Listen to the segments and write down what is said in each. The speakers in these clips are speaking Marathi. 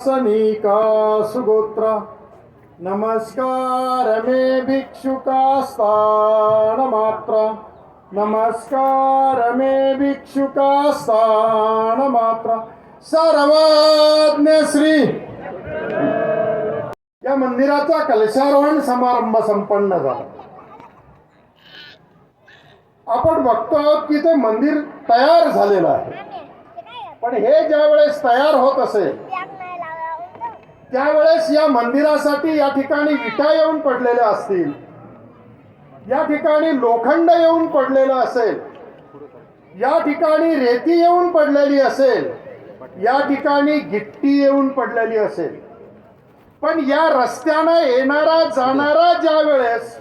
सनिका सुगोत्र। नमस्कार मे भिक्षुकास्तान मात्र नमस्कार मे भिक्षुकास्तान मात्र सर्वज्ञ श्री। या मंदिराचा कलशारोहण समारंभ संपन्न झाला. आपण बघतो आहोत की ते मंदिर तयार झालेलं आहे. पण हे ज्या वेळेस तयार होत असेल त्यावेळेस या मंदिरासाठी या ठिकाणी विटा येऊन पडलेल्या असतील. या ठिकाणी लोखंड येऊन पडलेलं असेल. या ठिकाणी रेती येऊन पडलेली असेल. या ठिकाणी गिट्टी येऊन पडलेली असेल. पण या रस्त्यानं येणारा जाणारा ज्या वेळेस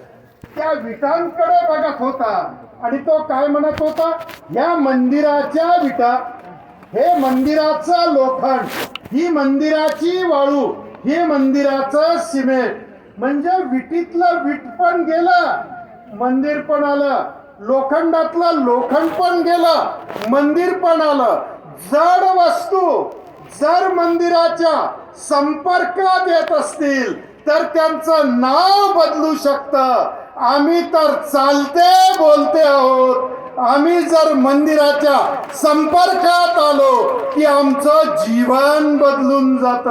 त्या विटांकडे बघत होता आणि तो काय म्हणत होता? या मंदिराच्या विटा हे मंदिराचं लोखंड ही मंदिराची वाळू हे मंदिराचं सिमेंट. म्हणजे विटीतलं विट पण गेलं मंदिर पण आलं लोखंडातलं लोखंड पण गेलं मंदिर पण आलं. जड वस्तू जर मंदिराच्या संपर्कात येत असतील तर त्यांचं नाव बदलू शकतं. आम्ही तर चालते बोलते आहोत. आम्ही जर मंदिराच्या संपर्कात आलो की आमचं जीवन बदलून जात.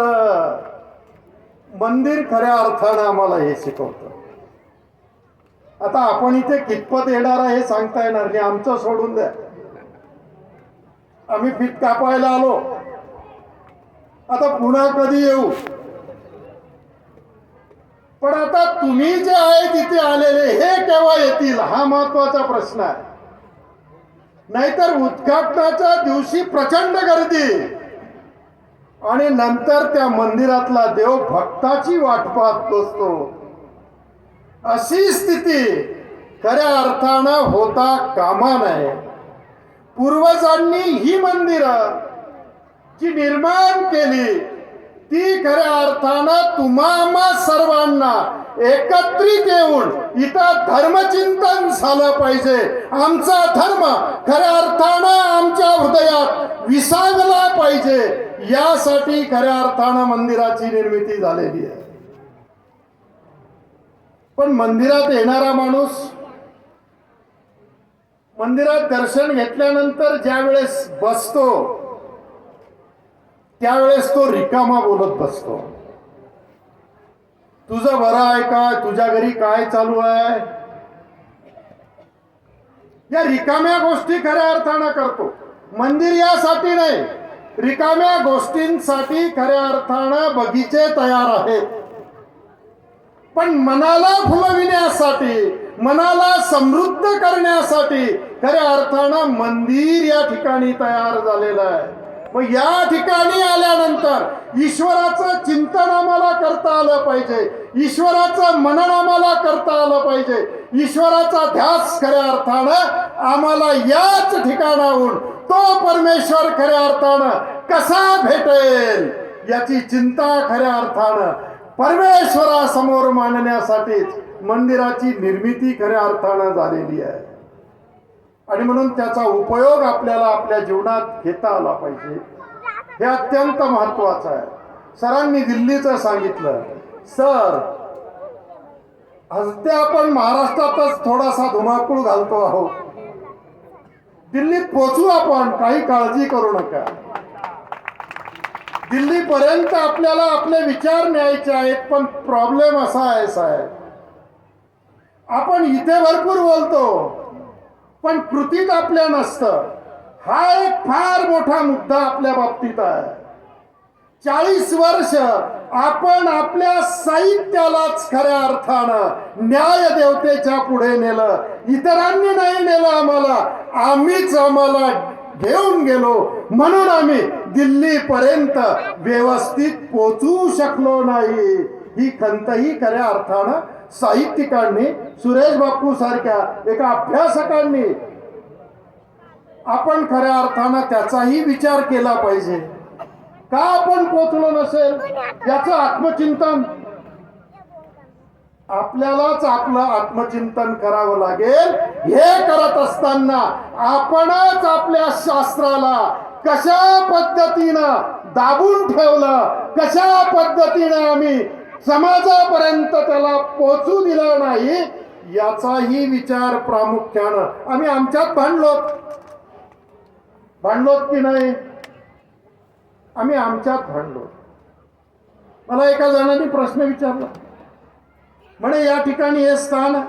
मंदिर खऱ्या अर्थानं आम्हाला हे शिकवतं. आता आपण इथे कितपत येणार आहे हे सांगता येणार नाही. आमचं सोडून द्या. आम्ही पीठ कापायला आलो. आता पुन्हा कधी येऊ? पण आता तुम्ही जे आहे तिथे आलेले हे केव्हा येतील? हा महत्त्वाचा प्रश्न आहे. नाहीतर उद्घाटनाच्या दिवशी प्रचंड गर्दी. आणि नंतर त्या मंदिरातला देव भक्ताची वाट पाहत बसतो. अशी स्थिती खऱ्या अर्थानं होता कामा नये. पूर्वजांनी ही मंदिरं जी निर्माण केली ती खऱ्या अर्थानं तुम्हा सर्वांना एकत्रित येऊन इथं धर्मचिंतन झालं पाहिजे. आमचा धर्म खऱ्या अर्थानं आमच्या हृदयात विसागला पाहिजे. यासाठी खऱ्या अर्थानं मंदिराची निर्मिती झालेली आहे. पण मंदिरात येणारा माणूस मंदिरात दर्शन घेतल्यानंतर ज्या वेळेस बसतो त्यावेळेस तो रिकामा बोलत बसतो. तुझं बरं आहे का तुझ्या घरी काय चालू आहे? या रिकाम्या गोष्टी खऱ्या अर्थानं करतो. मंदिर यासाठी नाही रिकाम्या गोष्टींसाठी खऱ्या अर्थानं बगीचे तयार आहेत. पण मनाला फुलविण्यासाठी मनाला समृद्ध करण्यासाठी खऱ्या अर्थानं मंदिर या ठिकाणी तयार झालेलं आहे. मग या ठिकाणी आल्यानंतर ईश्वराचं चिंतन आम्हाला करता आलं पाहिजे. ईश्वराचं मनन आम्हाला करता आलं पाहिजे. ईश्वराचा ध्यास खऱ्या अर्थानं आम्हाला याच ठिकाणाहून तो परमेश्वर खऱ्या अर्थानं कसा भेटेल याची चिंता खऱ्या अर्थानं परमेश्वरासमोर मांडण्यासाठीच मंदिराची निर्मिती खऱ्या अर्थानं झालेली आहे. आणि म्हणून त्याचा उपयोग आपल्याला आपल्या जीवनात घेता आला पाहिजे. हे अत्यंत महत्वाचं आहे. सरांनी दिल्लीचं सांगितलं. सर हसते आपण महाराष्ट्रातच थोडासा धुमाकूळ घालतो आहोत. दिल्लीत पोचू आपण काही काळजी करू नका. दिल्लीपर्यंत आपल्याला आपले विचार न्यायचे आहेत पण प्रॉब्लेम असा आहे साहेब. आपण इथे भरपूर बोलतो. पण कृतीत आपल्या नसतं. हा एक फार मोठा मुद्दा आपल्या बाबतीत आहे. चाळीस वर्ष आपण आपल्या साहित्यालाच खऱ्या अर्थानं न्याय देवतेच्या पुढे नेलं. इतरांनी नाही नेलं आम्हाला. आम्हीच आम्हाला घेऊन गेलो. म्हणून आम्ही दिल्लीपर्यंत व्यवस्थित पोचू शकलो नाही. ही खंतही खऱ्या अर्थानं साहित्यिकांनी सुरेश बापू सारख्या एका अभ्यासकांनी आपण खऱ्या अर्थानं त्याचाही विचार केला पाहिजे. का आपण पोचलो नसेल? याचं आत्मचिंतन. आपल्यालाच आपलं आत्मचिंतन करावं लागेल. हे करत असताना आपणच आपल्या शास्त्राला कशा पद्धतीनं दाबून ठेवलं? कशा पद्धतीनं आम्ही समाजापर्यंत त्याला पोचू दिलं नाही याचाही विचार प्रामुख्यानं. आम्ही आमच्यात भांडलोत. भांडलोत की नाही? आम्ही आमच्यात भांडलो मला एका जणांनी प्रश्न विचारला. म्हणे या ठिकाणी हे स्थान एक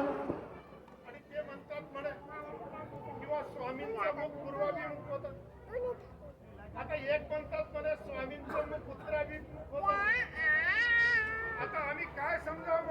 म्हणतात आता आम्ही काय समजावं?